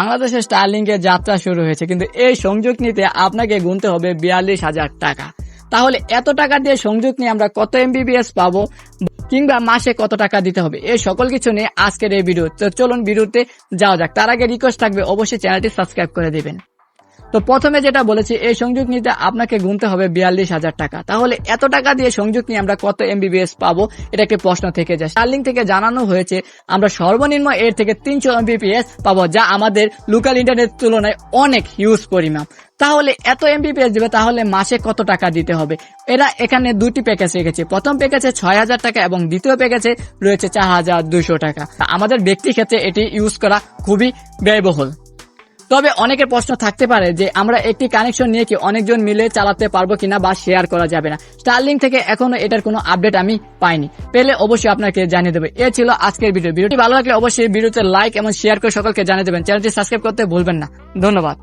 বাংলাদেশের স্টার্লিং এর যাত্রা শুরু হয়েছে, কিন্তু এই সংযোগ নিতে আপনাকে গুনতে হবে বিয়াল্লিশ হাজার টাকা। তাহলে এত টাকা দিয়ে সংযোগ নিয়ে আমরা কত এমবিবিএস পাবো কিংবা মাসে কত টাকা দিতে হবে? এই সকল কিছু নিয়ে আজকের এই ভিডিও। তো চলুন ভিডিওতে যাওয়া যাক। তার আগে রিকোয়েস্ট থাকবে, অবশ্যই চ্যানেলটি সাবস্ক্রাইব করে দিবেন। তো প্রথমে যেটা বলেছি, এই সংযোগ নিতে আপনাকে গুনতে হবে বিয়াল্লিশ হাজার টাকা। তাহলে এত টাকা দিয়ে সংযোগ নিয়ে আমরা কত এমবিবিএস পাবো, এটা একটি প্রশ্ন থেকে যায়। স্টার্লিং থেকে জানানো হয়েছে, আমরা সর্বনিম্ন এর থেকে তিনশো এমবিপিএস পাবো, যা আমাদের লোকাল ইন্টারনেট তুলনায় অনেক হিউজ পরিমাণ তাহলে এত এমবিপিএস দিবে, তাহলে মাসে কত টাকা দিতে হবে? এরা এখানে দুটি প্যাকেজ রেখেছে। প্রথম প্যাকেজে ছয় হাজার টাকা এবং দ্বিতীয় প্যাকেজে রয়েছে চার হাজার দুশো টাকা। আমাদের ব্যক্তি ক্ষেত্রে এটি ইউজ করা খুবই ব্যয়বহুল। তবে অনেকের প্রশ্ন থাকতে পারে যে আমরা একটি কানেকশন নিয়ে কি অনেকজন মিলে চালাতে পারব কিনা বা শেয়ার করা যাবে না। স্টারলিং থেকে এখনও এটার কোনো আপডেট আমি পাইনি। পেলে অবশ্যই আপনাকে জানিয়ে দেবে। এ ছিল আজকের ভিডিও ভিডিওটি ভালো লাগলে অবশ্যই ভিডিওতে লাইক এবং শেয়ার করে সকলকে জানিয়ে দেবেন। চ্যানেলটি সাবস্ক্রাইব করতে ভুলবেন না। ধন্যবাদ।